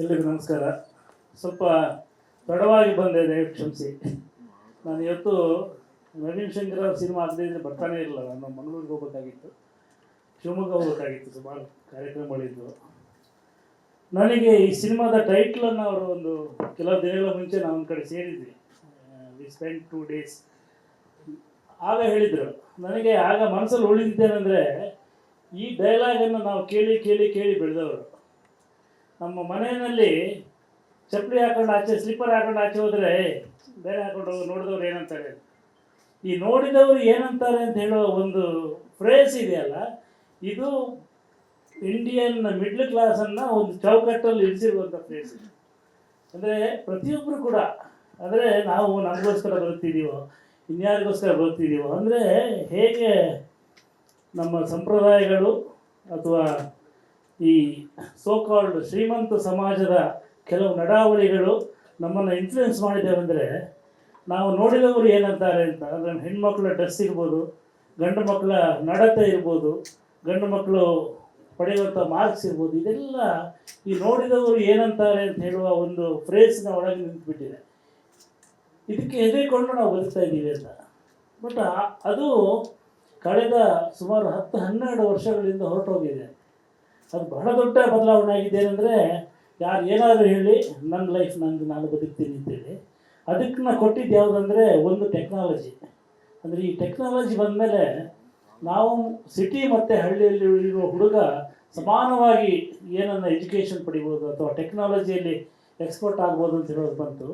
ಎಲ್ರಿಗೂ ನಮಸ್ಕಾರ. ಸ್ವಲ್ಪ ತಡವಾಗಿ ಬಂದೆ ದಯವಿಟ್ಟು ಕ್ಷಮಿಸಿ. ನಾನು ಇವತ್ತು ನವೀನ್ ಶಂಕರ್ ಅವ್ರ ಸಿನಿಮಾ ಆಗದೇ ಇದ್ರೆ ಬರ್ತಾನೆ ಇರಲಿಲ್ಲ. ನಾನು ಮಂಗಳೂರಿಗೆ ಹೋಗ್ಬೇಕಾಗಿತ್ತು. ಶಿವಮೊಗ್ಗ ಹೋಗ್ಬೇಕಾಗಿತ್ತು. ಸುಮಾರು ಕಾರ್ಯಕ್ರಮಗಳಿದ್ದು ನನಗೆ ಈ ಸಿನಿಮಾದ ಟೈಟ್ಲನ್ನು ಅವರು ಒಂದು ಕೆಲವು ದಿನಗಳ ಮುಂಚೆ ನಾವು ಒಂದು ಕಡೆ ಸೇರಿದ್ವಿ. ವಿ ಸ್ಪೆಂಡ್ ಟೂ ಡೇಸ್ ಆಗ ಹೇಳಿದರು, ನನಗೆ ಆಗ ಮನಸ್ಸಲ್ಲಿ ಉಳಿದಿದ್ದೇನೆಂದರೆ ಈ ಡೈಲಾಗನ್ನು ನಾವು ಕೇಳಿ ಕೇಳಿ ಕೇಳಿ ಬೆಳೆದವರು. ನಮ್ಮ ಮನೆಯಲ್ಲಿ ಚಪ್ಪಲಿ ಹಾಕೊಂಡು ಆಚೆ ಸ್ಲಿಪ್ಪರ್ ಹಾಕೊಂಡು ಆಚೆ ಹೋದರೆ ಬೇರೆ ಹಾಕೊಂಡು ನೋಡಿದವ್ರು ಏನಂತಾರೆ? ಈ ನೋಡಿದವರು ಏನಂತಾರೆ ಅಂತ ಹೇಳೋ ಒಂದು ಫ್ರೇಸ್ ಇದೆಯಲ್ಲ, ಇದು ಇಂಡಿಯನ್ ಮಿಡ್ಲ್ ಕ್ಲಾಸನ್ನು ಒಂದು ಚೌಕಟ್ಟಲ್ಲಿ ಇರಿಸಿರುವಂಥ ಫ್ರೇಸ್ ಅಂದರೆ ಪ್ರತಿಯೊಬ್ಬರು ಕೂಡ, ಅಂದರೆ ನಾವು ನಮಗೋಸ್ಕರ ಬರುತ್ತಿದ್ದೀವೋ, ಇನ್ಯಾರಿಗೋಸ್ಕರ ಬರುತ್ತಿದ್ದೀವೋ, ಅಂದರೆ ಹೇಗೆ ನಮ್ಮ ಸಂಪ್ರದಾಯಗಳು ಅಥವಾ ಈ ಸೋಕಾಲ್ಡ್ ಶ್ರೀಮಂತ ಸಮಾಜದ ಕೆಲವು ನಡಾವಳಿಗಳು ನಮ್ಮನ್ನು ಇನ್ಫ್ಲುಯೆನ್ಸ್ ಮಾಡಿದ್ದೇವೆ ಅಂದರೆ ನಾವು ನೋಡಿದವರು ಏನಂತಾರೆ ಅಂತ ಅಂದರೆ ಹೆಣ್ಮಕ್ಳ ಡ್ರೆಸ್ ಇರ್ಬೋದು, ಗಂಡು ಮಕ್ಕಳ ನಡತೆ ಇರ್ಬೋದು, ಗಂಡು ಮಕ್ಕಳು ಪಡೆಯುವಂಥ ಮಾರ್ಕ್ಸ್ ಇರ್ಬೋದು, ಇದೆಲ್ಲ ಈ ನೋಡಿದವರು ಏನಂತಾರೆ ಅಂತ ಹೇಳುವ ಒಂದು ಫ್ರೇಸ್ನ ಒಳಗೆ ನಿಂತುಬಿಟ್ಟಿದೆ. ಇದಕ್ಕೆ ಹೆದರಿಕೊಂಡು ನಾವು ಬದುಕ್ತಾ ಇದ್ದೀವಿ ಅಂತ. ಬಟ್ ಅದು ಕಳೆದ ಸುಮಾರು ಹತ್ತು ಹನ್ನೆರಡು ವರ್ಷಗಳಿಂದ ಹೊರಟೋಗಿದೆ. ಅದು ಬಹಳ ದೊಡ್ಡ ಬದಲಾವಣೆ ಆಗಿದೆ ಏನಂದರೆ, ಯಾರು ಏನಾದರೂ ಹೇಳಿ ನನ್ನ ಲೈಫ್ ನಂದು ನಾನು ಬದುಕ್ತೀನಿ ಅಂತೇಳಿ ಅದಕ್ಕೆ ನಾ ಕೊಟ್ಟಿದ್ದು ಯಾವುದಂದರೆ ಒಂದು ಟೆಕ್ನಾಲಜಿ ಅಂದರೆ ಈ ಟೆಕ್ನಾಲಜಿ ಬಂದಮೇಲೆ ನಾವು ಸಿಟಿ ಮತ್ತು ಹಳ್ಳಿಯಲ್ಲಿ ಇರುವ ಹುಡುಗ ಸಮಾನವಾಗಿ ಏನನ್ನ ಎಜುಕೇಷನ್ ಪಡಿಬೋದು ಅಥವಾ ಟೆಕ್ನಾಲಜಿಯಲ್ಲಿ ಎಕ್ಸ್ಪರ್ಟ್ ಆಗ್ಬೋದು ಅಂತ ಹೇಳೋದು ಬಂತು.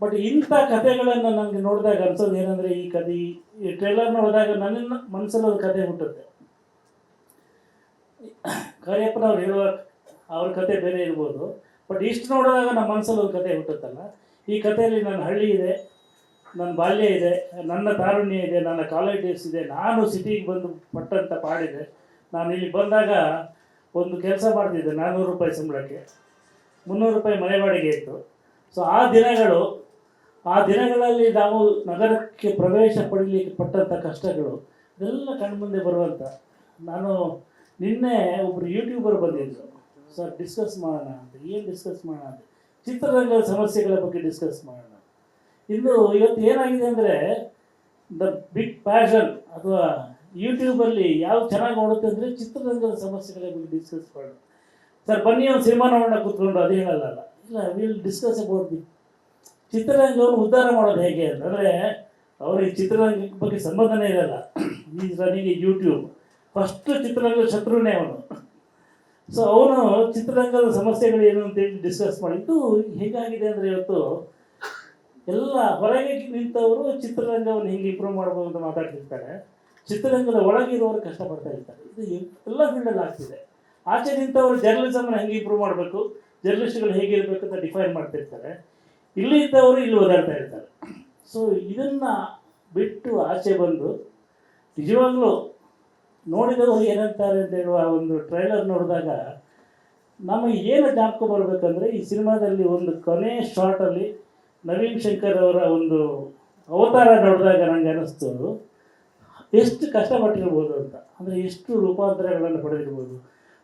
ಬಟ್ ಇಂಥ ಕಥೆಗಳನ್ನು ನನಗೆ ನೋಡಿದಾಗ ಅನ್ಸೋದು ಏನಂದರೆ, ಈ ಕಥೆ, ಈ ಟ್ರೇಲರ್ ನೋಡಿದಾಗ ನನ್ನ ಮನಸ್ಸಲ್ಲಿ ಒಂದು ಕಥೆ ಹುಟ್ಟುತ್ತೆ. ಕಾರ್ಯಪ್ಪನವ್ರು ಹೇಳುವ ಅವ್ರ ಕತೆ ಬೇರೆ ಇರ್ಬೋದು. ಬಟ್ ಇಷ್ಟು ನೋಡಿದಾಗ ನಮ್ಮ ಮನಸ್ಸಲ್ಲಿ ಒಂದು ಕತೆ ಹುಟ್ಟುತ್ತಲ್ಲ. ಈ ಕಥೆಯಲ್ಲಿ ನನ್ನ ಹಳ್ಳಿ ಇದೆ, ನನ್ನ ಬಾಲ್ಯ ಇದೆ, ನನ್ನ ತಾರುಣ್ಯ ಇದೆ, ನನ್ನ ಕಾಲೇಜ್ ಡೇಸ್ ಇದೆ. ನಾನು ಸಿಟಿಗೆ ಬಂದು ಪಟ್ಟಂತ ಪಾಡಿದೆ. ನಾನು ಇಲ್ಲಿ ಬಂದಾಗ ಒಂದು ಕೆಲಸ ಮಾಡ್ತಿದ್ದೆ, ನಾನ್ನೂರು ರೂಪಾಯಿ ಸಂಬಳಕ್ಕೆ. ಮುನ್ನೂರು ರೂಪಾಯಿ ಮನೆ ಬಾಡಿಗೆ ಇತ್ತು. ಸೊ ಆ ದಿನಗಳು, ಆ ದಿನಗಳಲ್ಲಿ ನಾವು ನಗರಕ್ಕೆ ಪ್ರವೇಶ ಪಡೀಲಿಕ್ಕೆ ಪಟ್ಟಂಥ ಕಷ್ಟಗಳು, ಇದೆಲ್ಲ ಕಣ್ಮುಂದೆ ಬರುವಂಥ ನಾನು ನಿನ್ನೆ ಒಬ್ಬರು ಯೂಟ್ಯೂಬರ್ ಬಂದಿದ್ರು. ಸರ್ ಡಿಸ್ಕಸ್ ಮಾಡೋಣ ಅಂತ. ಏನು ಡಿಸ್ಕಸ್ ಮಾಡೋಣ ಅಂತ? ಚಿತ್ರರಂಗದ ಸಮಸ್ಯೆಗಳ ಬಗ್ಗೆ ಡಿಸ್ಕಸ್ ಮಾಡೋಣ. ಇನ್ನು ಇವತ್ತು ಏನಾಗಿದೆ ಅಂದರೆ, ದ ಬಿಗ್ ಪ್ಯಾಷನ್ ಅಥವಾ ಯೂಟ್ಯೂಬಲ್ಲಿ ಯಾವ್ದು ಚೆನ್ನಾಗಿ ನೋಡುತ್ತೆ ಅಂದರೆ ಚಿತ್ರರಂಗದ ಸಮಸ್ಯೆಗಳ ಬಗ್ಗೆ ಡಿಸ್ಕಸ್ ಮಾಡೋಣ. ಸರ್, ಬನ್ನಿ ಒಂದು ಸಿನಿಮಾ ನೋಡೋಣ ಕೂತ್ಕೊಂಡು, ಅದು ಹೇಳಲ್ಲ ಇಲ್ಲ ವಿಲ್ ಡಿಸ್ಕಸ್ ಅಬೌಟ್ ದಿ ಚಿತ್ರರಂಗವನ್ನು ಉದ್ಧಾರ ಮಾಡೋದು ಹೇಗೆ? ಅಂತಂದರೆ ಅವ್ರಿಗೆ ಚಿತ್ರರಂಗದ ಬಗ್ಗೆ ಸಂಬಂಧನೇ ಇರಲ್ಲ. ಈ ರನ್ನಿಂಗ್ ಯೂಟ್ಯೂಬ್ ಫಸ್ಟ್ ಚಿತ್ರರಂಗದ ಶತ್ರುನೇ ಅವನು. ಸೊ ಅವನು ಚಿತ್ರರಂಗದ ಸಮಸ್ಯೆಗಳು ಏನು ಅಂತೇಳಿ ಡಿಸ್ಕಸ್ ಮಾಡಿದ್ದು, ಹೇಗಾಗಿದೆ ಅಂದರೆ ಇವತ್ತು ಎಲ್ಲ ಹೊರಗೆ ನಿಂತವರು ಚಿತ್ರರಂಗವನ್ನು ಹೆಂಗೆ ಇಂಪ್ರೂವ್ ಮಾಡ್ಬೋದು ಅಂತ ಮಾತಾಡ್ತಿರ್ತಾರೆ. ಚಿತ್ರರಂಗದ ಒಳಗಿರುವವರು ಕಷ್ಟಪಡ್ತಾ ಇರ್ತಾರೆ. ಇದು ಎಲ್ಲ ಫೀಲ್ಡಲ್ಲಿ ಆಗ್ತಿದೆ. ಆಚೆ ನಿಂತವರು ಜರ್ನಲಿಸಮ್ನ ಹೆಂಗೆ ಇಂಪ್ರೂವ್ ಮಾಡಬೇಕು ಜರ್ನಲಿಸ್ಟ್ಗಳು ಹೇಗಿರಬೇಕು ಅಂತ ಡಿಫೈನ್ ಮಾಡ್ತಿರ್ತಾರೆ. ಇಲ್ಲಿ ಇದ್ದವರು ಇಲ್ಲಿ ಓದಾಡ್ತಾ ಇರ್ತಾರೆ. ಸೊ ಇದನ್ನು ಬಿಟ್ಟು ಆಚೆ ಬಂದು, ನಿಜವಾಗ್ಲೂ ನೋಡಿದವರು ಏನಂತಾರೆ ಅಂತ ಹೇಳುವ ಒಂದು ಟ್ರೈಲರ್ ನೋಡಿದಾಗ, ನಮಗೆ ಏನು ಜ್ಞಾಪಕ ಬರಬೇಕಂದ್ರೆ, ಈ ಸಿನಿಮಾದಲ್ಲಿ ಒಂದು ಕೊನೆ ಶಾರ್ಟಲ್ಲಿ ನವೀನ್ ಶಂಕರ್ ಅವರ ಒಂದು ಅವತಾರ ನೋಡಿದಾಗ ನನಗೆ ಅನ್ನಿಸ್ತು ಎಷ್ಟು ಕಷ್ಟಪಟ್ಟಿರ್ಬೋದು ಅಂತ. ಅಂದರೆ ಎಷ್ಟು ರೂಪಾಂತರಗಳನ್ನು ಪಡೆದಿರ್ಬೋದು,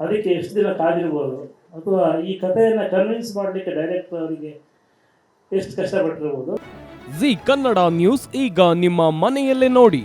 ಅದಕ್ಕೆ ಎಷ್ಟು ದಿನ ಕಾದಿರ್ಬೋದು, ಅಥವಾ ಈ ಕಥೆಯನ್ನು ಕನ್ವಿನ್ಸ್ ಮಾಡಲಿಕ್ಕೆ ಡೈರೆಕ್ಟರ್ ಅವರಿಗೆ ಎಷ್ಟು ಕಷ್ಟಪಟ್ಟಿರ್ಬೋದು. ಜಿ ಕನ್ನಡ ನ್ಯೂಸ್ ಈಗ ನಿಮ್ಮ ಮನೆಯಲ್ಲೇ ನೋಡಿ.